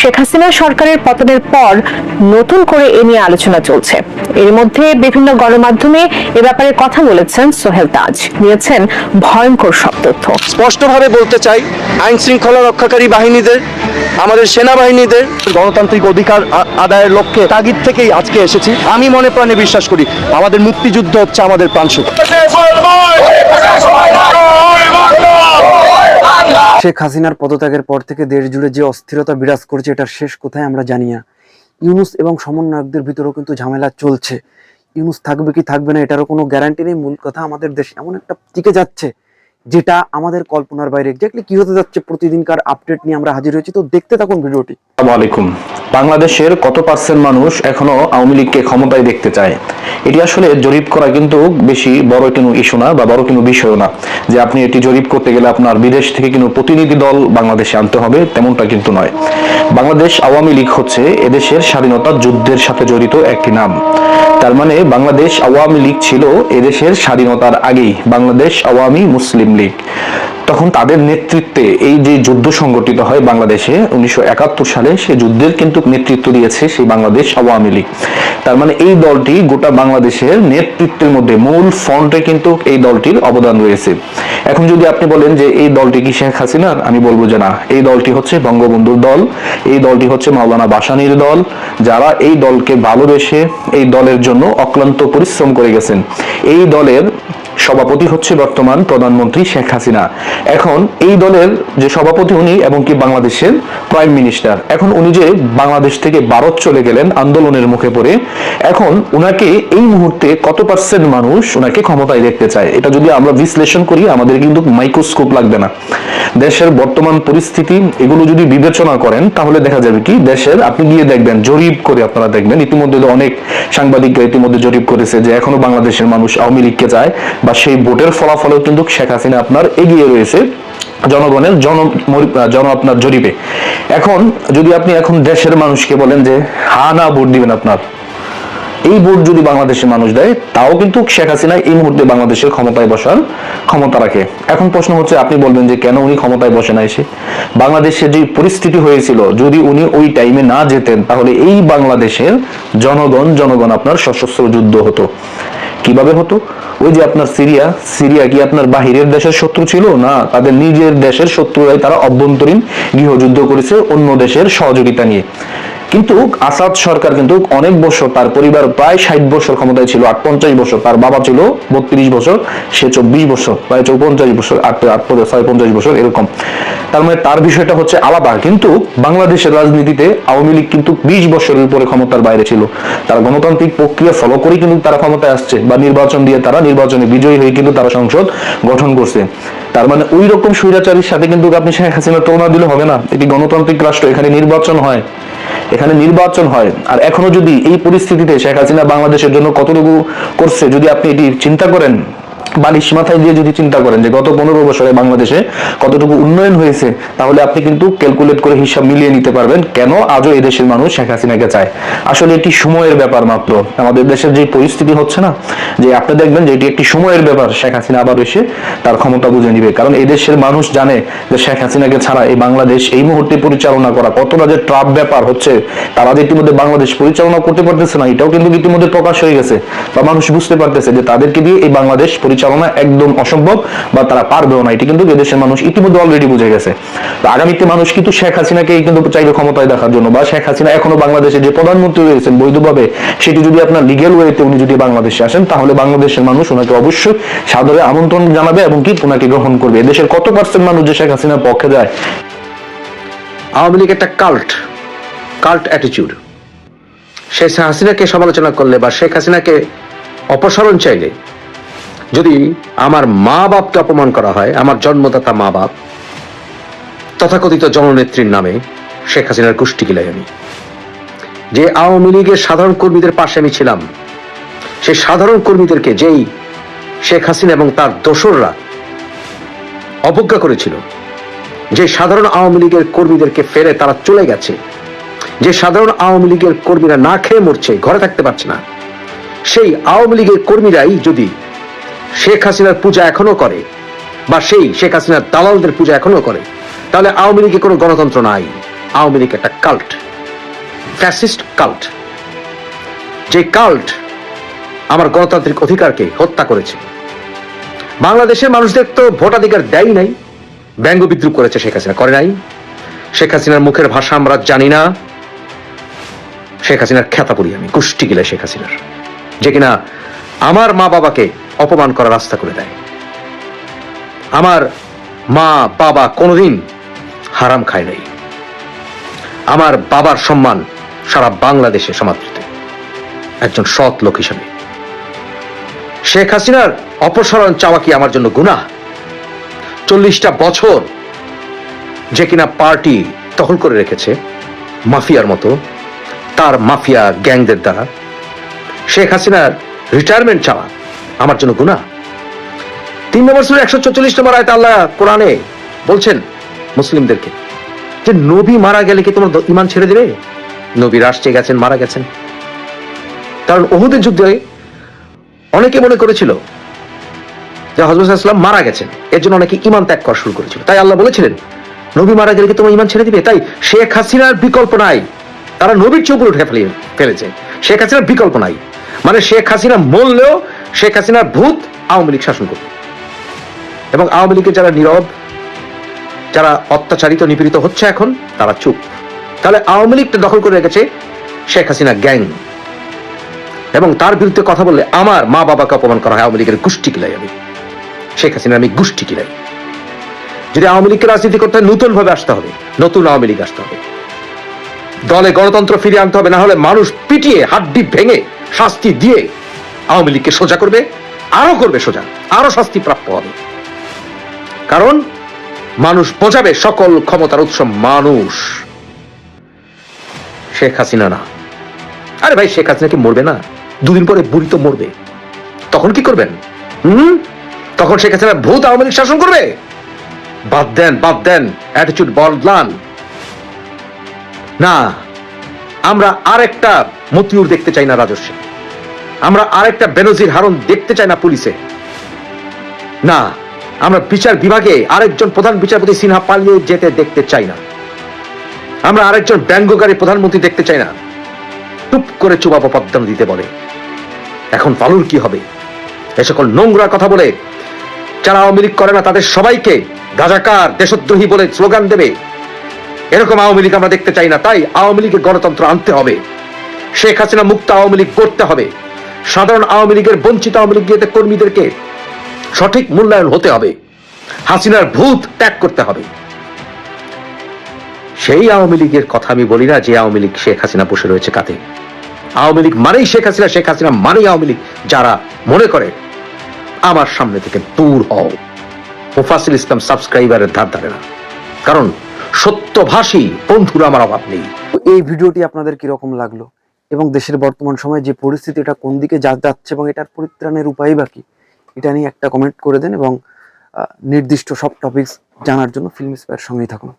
শেখ হাসিনা সরকারের পতনের পর নতুন করে এ নিয়ে আলোচনা চলছে। এর মধ্যে বিভিন্ন গণমাধ্যমে এ ব্যাপারে কথা বলেছেন সোহেল তাজ। দিয়েছেন ভয়ঙ্কর সব তথ্য। স্পষ্টভাবে বলতে চাই, আইন শৃঙ্খলা রক্ষাকারী বাহিনীদের, আমাদের সেনাবাহিনীদের, গণতান্ত্রিক অধিকার আদায়ের লক্ষ্যে তাগিদ থেকেই আজকে এসেছি। আমি মনে প্রাণে বিশ্বাস করি, আমাদের মুক্তিযুদ্ধ হচ্ছে আমাদের প্রাণশক্তি শেখ হাসিনার পদত্যাগের পর থেকে দেশ জুড়ে যে অস্থিরতা বিরাজ করছে, এটার শেষ কোথায় আমরা জানি না। ইউনুস এবং সমন্বয়কদের ভিতরেও কিন্তু ঝামেলা চলছে। ইউনুস থাকবে কি থাকবে না, এটারও কোনো গ্যারান্টি নেই। মূল কথা আমাদের দেশ এমন একটা টিকে যাচ্ছে। যেটা আমাদের কল্পনার বাইরে। এক্স্যাক্টলি কি হতে যাচ্ছে প্রতিদিনকার আপডেট নিয়ে আমরা হাজির হয়েছি, তো দেখতে থাকুন ভিডিওটি। আসসালামু বাংলাদেশের কত পার্সেন্ট মানুষ এখনও আওয়ামী লীগকে ক্ষমতায় দেখতে চায়? এটি আসলে জরিপ করা কিন্তু বেশি বড় কোনো ইস্যু না বা বড় কোনো বিষয় না। যে আপনি এটি জরিপ করতে গেলে আপনার বিদেশ থেকে কোনো প্রতিনিধি দল বাংলাদেশে আনতে হবে, তেমনটা কিন্তু নয়। বাংলাদেশ আওয়ামী লীগ হচ্ছে এদেশের স্বাধীনতা যুদ্ধের সাথে জড়িত একটি নাম। তার মানে বাংলাদেশ আওয়ামী লীগ ছিল এদেশের স্বাধীনতার আগেই বাংলাদেশ আওয়ামী মুসলিম লীগ। তখন তাদের নেতৃত্বে এই যে যুদ্ধ সংগঠিত হয় বাংলাদেশে উনিশশো সালে সেই যুদ্ধের কিন্তু নেতৃত্ব দিয়েছে সেই বাংলাদেশ আওয়ামী লীগ। তার মানে এই দলটি গোটা বাংলাদেশের নেতৃত্বের মধ্যে মূল ফ্রন্টে কিন্তু এই দলটির অবদান রয়েছে। এখন যদি আপনি বলেন যে এই দলটি কি শেখ হাসিনার, আমি বলব যে না। এই দলটি হচ্ছে বঙ্গবন্ধুর দল, এই দলটি হচ্ছে মাওলানা বাসানির দল, যারা এই দলকে ভালোবেসে এই দলের জন্য অক্লান্ত পরিশ্রম করে গেছেন। এই দলের সভাপতি হচ্ছে বর্তমান প্রধানমন্ত্রী শেখ হাসিনা। এখন এই দলের যে সভাপতি উনি এবং কি বাংলাদেশের প্রাইম মিনিস্টার, এখন উনি যে বাংলাদেশ থেকে ভারত চলে গেলেন আন্দোলনের মুখে পড়ে, এখন উনাকে এই মুহূর্তে কত পার্সেন্ট মানুষ উনাকে ক্ষমতায় দেখতে চায়? এটা যদি আমরা বিশ্লেষণ করি, আমাদের কিন্তু মাইক্রোস্কোপ লাগবে না। দেশের বর্তমান পরিস্থিতি, এগুলো যদি বিবেচনা করেন, তাহলে দেখা যাবে কি, দেশের আপনি গিয়ে দেখবেন, জরিপ করে আপনারা দেখবেন। ইতিমধ্যে অনেক সাংবাদিকরা ইতিমধ্যে জরিপ করেছে যে এখনও বাংলাদেশের মানুষ আওয়ামী লীগকে চায় বা সেই ভোটের ফলাফলেও কিন্তু শেখ হাসিনা আপনার এগিয়ে রয়েছে জনগণের জন জন আপনার জরিপে। এখন যদি আপনি এখন দেশের মানুষকে বলেন যে, হা না, ভোট দিবেন আপনার। এই ভোট যদি বাংলাদেশের মানুষ দেয়, তাও কিন্তু শেখ হাসিনা এই মুহূর্তে বাংলাদেশের ক্ষমতায় বসার ক্ষমতা রাখে। এখন প্রশ্ন হচ্ছে, আপনি বলবেন যে, কেন উনি ক্ষমতায় বসে না এসে বাংলাদেশে যে পরিস্থিতি হয়েছিল, যদি উনি ওই টাইমে না যেতেন, তাহলে এই বাংলাদেশের জনগণ জনগণ আপনার সশস্ত্র যুদ্ধ হতো। কীভাবে হতো? ওই যে আপনার সিরিয়া সিরিয়া কি আপনার বাহিরের দেশের শত্রু ছিল? না, তাদের নিজের দেশের শত্রুরাই তারা অভ্যন্তরীণ গৃহযুদ্ধ করেছে অন্য দেশের সহযোগিতা নিয়ে। কিন্তু আসাদ সরকার কিন্তু অনেক বছর তার পরিবার প্রায় ষাট বছর ক্ষমতায় ছিল আট পঞ্চাশ বছর। তার বাবা ছিল বত্রিশ বছর, সে চব্বিশ বছর, প্রায় চৌপঞ্চাশ বছর, আট আট ছয় পঞ্চাশ বছর, এরকম। তার মানে তার বিষয়টা হচ্ছে আলাদা। কিন্তু বাংলাদেশের রাজনীতিতে আওয়ামী লীগ কিন্তু বিশ বছরের উপরে ক্ষমতার বাইরে ছিল। তারা গণতান্ত্রিক প্রক্রিয়া ফলো করে কিন্তু তারা ক্ষমতায় আসছে বা নির্বাচন দিয়ে তারা নির্বাচনে বিজয়ী হয়ে কিন্তু তারা সংসদ গঠন করছে। তার মানে ওই রকম স্বৈরাচারীর সাথে কিন্তু আপনি শেখ হাসিনা তুলনা দিলে হবে না। এটি গণতান্ত্রিক রাষ্ট্র, এখানে নির্বাচন হয়। এখানে নির্বাচন হয়। আর এখনও যদি এই পরিস্থিতিতে শেখ হাসিনা বাংলাদেশের জন্য কতটুকু করছে, যদি আপনি এটি চিন্তা করেন বালিশ মাথায় দিয়ে যদি চিন্তা করেন যে গত পনেরো বছরে বাংলাদেশে কতটুকু উন্নয়ন হয়েছে, তাহলে আপনি কিন্তু ক্যালকুলেট করে হিসাব মিলিয়ে নিতে পারবেন কেন আজও এদেশের মানুষ শেখ হাসিনাকে চায়। আসলে এটি সময়ের ব্যাপার মাত্র। আমাদের দেশের যে পরিস্থিতি হচ্ছে না, যে আপনি দেখবেন যে এটি একটি সময়ের ব্যাপার, শেখ হাসিনা আবার এসে তার ক্ষমতা বুঝে নিবে। কারণ এদেশের মানুষ জানে যে শেখ হাসিনাকে ছাড়া এই বাংলাদেশ এই মুহূর্তে পরিচালনা করা কতটা যে ট্রাপ ব্যাপার হচ্ছে, তারা যে ইতিমধ্যে বাংলাদেশ পরিচালনা করতে পারতেছে না, এটাও কিন্তু ইতিমধ্যে প্রকাশ হয়ে গেছে। বা মানুষ বুঝতে পারতেছে যে তাদেরকে দিয়ে এই বাংলাদেশ পরিচালনা একদম অসম্ভব, বা তারা পারবেও না। এটি কিন্তু এদেশের মানুষ ইতিমধ্যে অলরেডি বুঝে গেছে। তো আগামীতে মানুষ কিন্তু শেখ হাসিনাকে কিন্তু চাইবে ক্ষমতায় দেখার জন্য, বা শেখ হাসিনা এখনও বাংলাদেশে যে প্রধানমন্ত্রী রয়েছেন বৈধভাবে, সেটি যদি আপনার লিগেল ওয়েতে উনি যদি বাংলাদেশে আসেন, তাহলে বাংলাদেশের মানুষ ওনাকে অবশ্যই সাদরে আমন্ত্রণ জানাবে এবং কি ওনাকে গ্রহণ করবে। দেশের কত পার্সেন্ট মানুষ যে শেখ হাসিনার পক্ষে যায়? আওয়ামী লীগ একটা কাল্ট কাল্ট অ্যাটিটিউড শেখ হাসিনাকে সমালোচনা করলে বা শেখ হাসিনাকে অপসারণ চাইলে যদি আমার মা বাপকে অপমান করা হয়, আমার জন্মদাতা মা বাপ তথাকথিত জননেত্রীর নামে শেখ হাসিনার গোষ্ঠী গিলাই আমি। যে আওয়ামী লীগের সাধারণ কর্মীদের পাশে আমি ছিলাম, সেই সাধারণ কর্মীদেরকে যেই শেখ হাসিনা এবং তার দোসররা অবজ্ঞা করেছিল, যে সাধারণ আওয়ামী লীগের কর্মীদেরকে ফেলে তারা চলে গেছে, যে সাধারণ আওয়ামী লীগের কর্মীরা না খেয়ে মরছে, ঘরে থাকতে পারছে না, সেই আওয়ামী লীগের কর্মীরাই যদি শেখ হাসিনার পূজা এখনও করে, বা সেই শেখ হাসিনার দালালদের পূজা এখনও করে, তাহলে আওয়ামী লীগে কোনো গণতন্ত্র নাই। আওয়ামী লীগ একটা কাল্ট ফ্যাসিস্ট কাল্ট যে কাল্ট আমার গণতান্ত্রিক অধিকারকে হত্যা করেছে। বাংলাদেশের মানুষদের তো ভোটাধিকার দেয় নাই, ব্যঙ্গ বিদ্রুপ করেছে শেখ হাসিনা, করে নাই। শেখ হাসিনার মুখের ভাষা আমরা জানি না। শেখ হাসিনার খ্যাতা পড়ি আমি, কুষ্টি গিলে শেখ হাসিনার। যে কিনা আমার মা বাবাকে অপমান করার রাস্তা করে দেয়। আমার মা বাবা কোনোদিন হারাম খায় নাই। আমার বাবার সম্মান সারা বাংলাদেশে সমাদৃত। একজন সৎ লোক হিসেবে। শেখ হাসিনার অপসারণ চাওয়া কি আমার জন্য গুনাহ? চল্লিশটা বছর যে কিনা পার্টি দখল করে রেখেছে মাফিয়ার মতো, তার মাফিয়া গ্যাংদের দ্বারা। শেখ হাসিনার রিটায়ারমেন্ট চাওয়া, আমার জন্য গুণা তিন নম্বর সুরে একশো চল্লিশ নম্বর আয়তা আল্লাহ কোরআনে বলছেন মুসলিমদেরকে যে নবী মারা গেলে কি তোমার ইমান ছেড়ে দেবে? নবী রাষ্ট্রে গেছেন, মারা গেছেন। কারণ ওহুদের যুদ্ধে অনেকে মনে করেছিল যে হজরত ইসলাম মারা গেছেন, এর জন্য অনেকে ইমান ত্যাগ করা শুরু করেছিল। তাই আল্লাহ বলেছিলেন, নবী মারা গেলে কি তোমার ইমান ছেড়ে দিবে? তাই শেখ হাসিনার বিকল্প নাই। তারা নবীর চোখ উঠে ফেলে ফেলেছে। শেখ হাসিনার বিকল্প নাই। মানে শেখ হাসিনা মরলেও শেখ হাসিনার ভূত আওয়ামী লীগ শাসন করবে। এবং আওয়ামী লীগের যারা নীরব, যারা অত্যাচারিত, নিপীড়িত হচ্ছে এখন, তারা চুপ। তাহলে আওয়ামী লীগটা দখল করে রেখেছে শেখ হাসিনা গ্যাং। এবং তার বিরুদ্ধে কথা বললে আমার মা বাবাকে অপমান করা হয়, আওয়ামী লীগের গোষ্ঠী কিলাই আমি। শেখ হাসিনা আমি গোষ্ঠী কিলাই। যদি আওয়ামী লীগকে রাজনীতি করতে হয় নতুন ভাবে আসতে হবে, নতুন আওয়ামী লীগ আসতে হবে। দলে গণতন্ত্র ফিরিয়ে আনতে হবে, না হলে মানুষ পিটিয়ে, হাড্ডি ভেঙে শাস্তি দিয়ে আওয়ামী লীগকে সোজা করবে আরও করবে সোজা আরও শাস্তি প্রাপ্য হবে। কারণ মানুষ বোঝাবে সকল ক্ষমতার উৎস মানুষ। শেখ হাসিনা না। আরে ভাই, শেখ হাসিনা কি মরবে না? দুদিন পরে বুড়ি তো মরবে। তখন কি করবেন? হুম? তখন শেখ হাসিনা ভূত আওয়ামী লীগ শাসন করবে? বাদ দেন বাদ দেন অ্যাটিচিউড বদলান। না, আমরা আরেকটা মতিউর দেখতে চাই না রাজস্বে। আমরা আরেকটা বেনজির হারুন দেখতে চাই না পুলিশে। না, আমরা বিচার বিভাগে আরেকজন প্রধান বিচারপতি সিনহা পালিয়ে যেতে দেখতে চাই না। আমরা আরেকজন ব্যঙ্গকারী প্রধানমন্ত্রী দেখতে চাই না। টুপ করে চুবাবো পদ্ম দিতে বলে। এখন পালুর কি হবে? এ সকল নোংরা কথা বলে যারা আওয়ামী লীগ করে না, তাদের সবাইকে রাজাকার, দেশদ্রোহী বলে স্লোগান দেবে। এরকম আওয়ামী লীগ আমরা দেখতে চাই না, তাই আওয়ামী লীগের গণতন্ত্র আনতে হবে। শেখ হাসিনা মুক্ত আওয়ামী লীগ করতে হবে। সাধারণ আওয়ামী লীগের বঞ্চিত আওয়ামী লীগের কর্মীদেরকে সঠিক মূল্যায়ন হতে হবে। হাসিনার ভূত ত্যাগ করতে হবে। সেই আওয়ামী লীগের কথা আমি বলি না যে আওয়ামী লীগ শেখ হাসিনা বসে রয়েছে কাতে আওয়ামী লীগ মানেই শেখ হাসিনা শেখ হাসিনা মানেই আওয়ামী লীগ যারা মনে করে। আমার সামনে থেকে দূর হও। মুফাসিল ইসলাম সাবস্ক্রাইবারের ধার ধারে না। কারণ সত্যভাষী বন্ধুরা আমার অভাব নেই। এই ভিডিওটি আপনাদের কীরকম লাগল? এবং দেশের বর্তমান সময়ে যে পরিস্থিতি, এটা কোন দিকে যা যাচ্ছে এবং এটার পরিত্রাণের উপায় বা এটা নিয়ে একটা কমেন্ট করে দেন এবং নির্দিষ্ট সব টপিকস জানার জন্য ফিল্ম স্পেয়ার সঙ্গেই থাকুন।